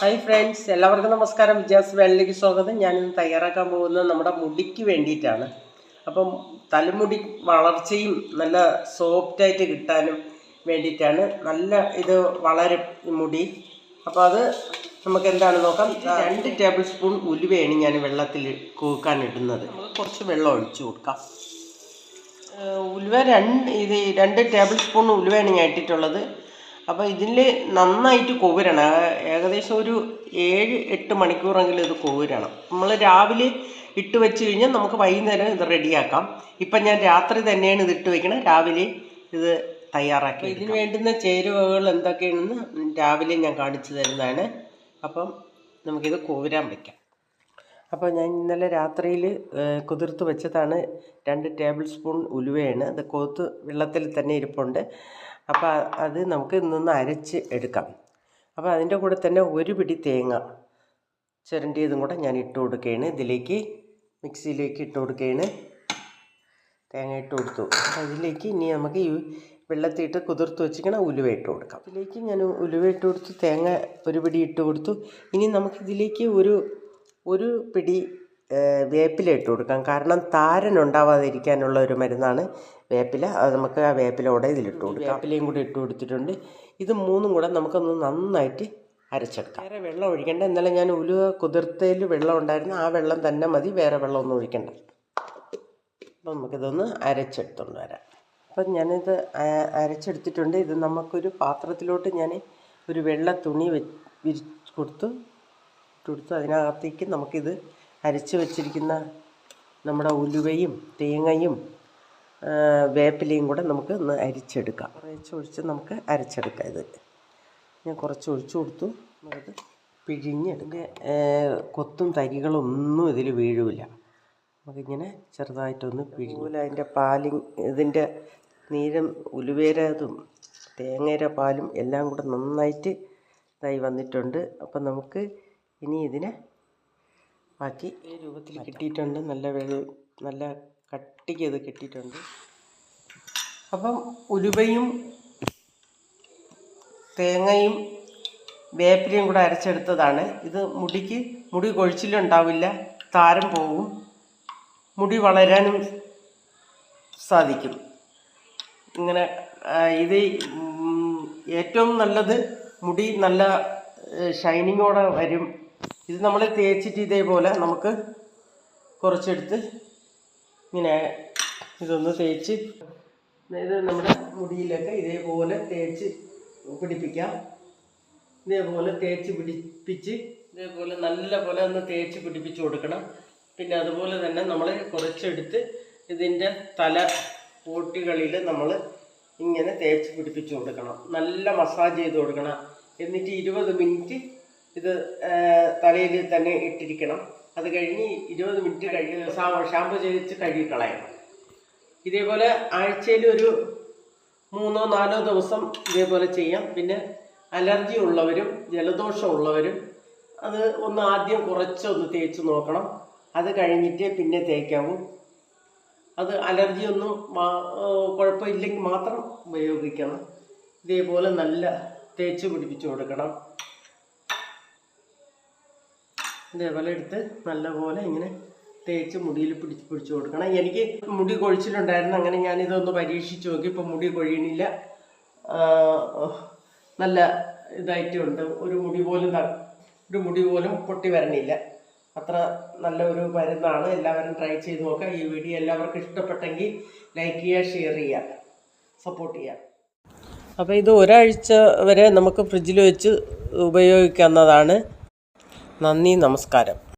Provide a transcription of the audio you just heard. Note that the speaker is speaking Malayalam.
ഹായ് ഫ്രണ്ട്സ് എല്ലാവർക്കും നമസ്കാരം. വിജയാസ് വേണിലേക്ക് സ്വാഗതം. ഞാനിന്ന് തയ്യാറാക്കാൻ പോകുന്നത് നമ്മുടെ മുടിക്ക് വേണ്ടിയിട്ടാണ്. അപ്പം തലമുടി വളർച്ചയും നല്ല സോഫ്റ്റായിട്ട് കിട്ടാനും വേണ്ടിയിട്ടാണ്. നല്ല ഇത് വളരും മുടി. അപ്പോൾ അത് നമുക്ക് എന്താണ് നോക്കാം. രണ്ട് ടേബിൾ സ്പൂൺ ഉലുവയാണ് ഞാൻ വെള്ളത്തിൽ കൂക്കാൻ ഇടുന്നത്. നമുക്ക് കുറച്ച് വെള്ളം ഒഴിച്ചു കൊടുക്കാം. ഉലുവ രണ്ട് ഇത് രണ്ട് ടേബിൾ സ്പൂൺ ഉലുവയാണ് ഞാൻ ഇട്ടിട്ടുള്ളത്. അപ്പോൾ ഇതിൽ നന്നായിട്ട് കുവരണം. ഏകദേശം ഒരു ഏഴ് എട്ട് മണിക്കൂറെങ്കിലും ഇത് കുവരണം. നമ്മൾ രാവിലെ ഇട്ട് വെച്ച് കഴിഞ്ഞാൽ നമുക്ക് വൈകുന്നേരം ഇത് റെഡിയാക്കാം. ഇപ്പൊ ഞാൻ രാത്രി തന്നെയാണ് ഇത് ഇട്ട് വെക്കണം. രാവിലെ ഇത് തയ്യാറാക്കി ഇതിന് വേണ്ടുന്ന ചേരുവകൾ എന്തൊക്കെയാണെന്ന് രാവിലെ ഞാൻ കാണിച്ചു തരുന്നതാണ്. അപ്പം നമുക്കിത് കുവരാൻ വയ്ക്കാം അപ്പോൾ ഞാൻ ഇന്നലെ രാത്രിയിൽ കുതിർത്ത് വെച്ചതാണ് രണ്ട് ടേബിൾ സ്പൂൺ ഉലുവയാണ്. അത് കോത്ത് വെള്ളത്തിൽ തന്നെ ഇരിപ്പുണ്ട്. അപ്പോൾ അത് നമുക്ക് ഇന്നൊന്ന് അരച്ച് എടുക്കാം. അപ്പോൾ അതിന്റെ കൂടെ തന്നെ ഒരു പിടി തേങ്ങ ചിരണ്ടിയതും കൂടെ ഞാൻ ഇട്ട് കൊടുക്കുകയാണ്. ഇതിലേക്ക് മിക്സിയിലേക്ക് ഇട്ട് കൊടുക്കുകയാണ്. തേങ്ങ ഇട്ട് കൊടുത്തു. അപ്പോൾ അതിലേക്ക് ഇനി നമുക്ക് ഈ വെള്ളത്തിയിട്ട് കുതിർത്ത് വെച്ചിരിക്കണം ഉലുവ ഇട്ട് കൊടുക്കാം. ഇതിലേക്ക് ഞാൻ ഉലുവ ഇട്ട് കൊടുത്തു തേങ്ങ ഒരു പിടി ഇട്ട് കൊടുത്തു. ഇനി നമുക്കിതിലേക്ക് ഒരു ഒരു പിടി വേപ്പില ഇട്ട് കൊടുക്കാം. കാരണം താരൻ ഉണ്ടാവാതിരിക്കാനുള്ള ഒരു മരുന്നാണ് വേപ്പില. അത് നമുക്ക് ആ വേപ്പിലോടെ ഇതിലിട്ട് കൊടുക്കാം. വേപ്പിലയും കൂടി ഇട്ട് കൊടുത്തിട്ടുണ്ട്. ഇത് മൂന്നും കൂടെ നമുക്കൊന്ന് നന്നായിട്ട് അരച്ചെടുക്കാം. വേറെ വെള്ളം ഒഴിക്കണ്ട. ഇന്നലെ ഞാൻ ഉലുവ കുതിർത്തയിൽ വെള്ളം ഉണ്ടായിരുന്നു. ആ വെള്ളം തന്നെ മതി. വേറെ വെള്ളമൊന്നും ഒഴിക്കണ്ട. അപ്പം നമുക്കിതൊന്ന് അരച്ചെടുത്തുകൊണ്ട് വരാം. അപ്പം ഞാനിത് അരച്ചെടുത്തിട്ടുണ്ട്. ഇത് നമുക്കൊരു പാത്രത്തിലോട്ട് ഞാൻ ഒരു വെള്ള തുണി വെ വിരിച്ച് കൊടുത്തു. കൊടുത്തു. അതിനകത്തേക്ക് നമുക്കിത് അരച്ച് വെച്ചിരിക്കുന്ന നമ്മുടെ ഉലുവയും തേങ്ങയും വേപ്പിലയും കൂടെ നമുക്ക് ഒന്ന് അരിച്ചെടുക്കാം. കുറച്ച് ഒഴിച്ച് നമുക്ക് അരച്ചെടുക്കാം ഇത്. ഞാൻ കുറച്ച് ഒഴിച്ചു കൊടുത്തു. നമുക്കത് പിഴിഞ്ഞെടുക്കുക കൊത്തും തരികളൊന്നും ഇതിൽ വീഴില്ല നമുക്കിങ്ങനെ ചെറുതായിട്ടൊന്ന് പിഴിഞ്ഞൂല അതിന്റെ പാലും ഇതിന്റെ നീരും ഉലുവേരതും തേങ്ങയുടെ പാലും എല്ലാം കൂടെ നന്നായിട്ട് ഇതായി വന്നിട്ടുണ്ട്. അപ്പം നമുക്ക് ഇനി ഇതിനെ ബാക്കി ഈ രൂപത്തിൽ കിട്ടിയിട്ടുണ്ട്. നല്ല വെള്ളം നല്ല കട്ടിക്ക് ഇത് കിട്ടിയിട്ടുണ്ട്. അപ്പം ഉലുവയും തേങ്ങയും വേപ്പിലയും കൂടെ അരച്ചെടുത്തതാണ്. ഇത് മുടിക്ക് മുടി കൊഴിച്ചിലുണ്ടാവില്ല താരം പോവും. മുടി വളരാനും സാധിക്കും. ഇങ്ങനെ ഇത് ഏറ്റവും നല്ലത് മുടി നല്ല ഷൈനിങ്ങോടെ വരും. ഇത് നമ്മൾ തേച്ചിട്ട് ഇതേപോലെ നമുക്ക് കുറച്ചെടുത്ത് ഇങ്ങനെ ഇതൊന്ന് തേച്ച് ഇത് നമ്മുടെ മുടിയിലൊക്കെ ഇതേപോലെ തേച്ച് പിടിപ്പിക്കാം. ഇതേപോലെ തേച്ച് പിടിപ്പിച്ച് ഇതേപോലെ നല്ല പോലെ ഒന്ന് തേച്ച് പിടിപ്പിച്ച് കൊടുക്കണം. പിന്നെ അതുപോലെ തന്നെ നമ്മൾ കുറച്ചെടുത്ത് ഇതിന്റെ തല ഓട്ടികളിൽ നമ്മൾ ഇങ്ങനെ തേച്ച് പിടിപ്പിച്ച് കൊടുക്കണം. നല്ല മസാജ് ചെയ്ത് കൊടുക്കണം. എന്നിട്ട് ഇരുപത് മിനിറ്റ് ഇത് തലയിൽ തന്നെ ഇട്ടിരിക്കണം. അത് കഴിഞ്ഞ് ഇരുപത് മിനിറ്റ് കഴിഞ്ഞ് ഷാമ്പു ചെയ്ത് കഴുകി കളയണം. ഇതേപോലെ ആഴ്ചയിൽ ഒരു മൂന്നോ നാലോ ദിവസം ഇതേപോലെ ചെയ്യാം. പിന്നെ അലർജി ഉള്ളവരും ജലദോഷം ഉള്ളവരും അത് ഒന്ന് ആദ്യം കുറച്ചൊന്ന് തേച്ച് നോക്കണം. അത് കഴിഞ്ഞിട്ട് പിന്നെ തേക്കാവും. അത് അലർജി ഒന്നും മാ- കുഴപ്പമില്ലെങ്കിൽ മാത്രം ഉപയോഗിക്കണം. ഇതേപോലെ നല്ല തേച്ച് പിടിപ്പിച്ചു കൊടുക്കണം. ഇതേപോലെ എടുത്ത് നല്ലപോലെ ഇങ്ങനെ തേച്ച് മുടിയിൽ പിടിച്ച് പിടിച്ചു കൊടുക്കണം. എനിക്ക് മുടി കൊഴിച്ചിലുണ്ടായിരുന്നു. അങ്ങനെ ഞാനിതൊന്ന് പരീക്ഷിച്ച് നോക്കി. ഇപ്പം മുടി കൊഴിയണില്ല. നല്ല ഇതായിട്ടുണ്ട്. ഒരു മുടി പോലും ഒരു മുടി പോലും പൊട്ടി വരണില്ല. അത്ര നല്ല ഒരു മരുന്നാണ്. എല്ലാവരും ട്രൈ ചെയ്ത് നോക്കുക. ഈ വീഡിയോ എല്ലാവർക്കും ഇഷ്ടപ്പെട്ടെങ്കിൽ ലൈക്ക് ചെയ്യുക ഷെയർ ചെയ്യുക സപ്പോർട്ട് ചെയ്യുക. അപ്പോൾ ഇത് ഒരാഴ്ച വരെ നമുക്ക് ഫ്രിഡ്ജിൽ വെച്ച് ഉപയോഗിക്കാവുന്നതാണ്. നന്ദി നമസ്കാരം.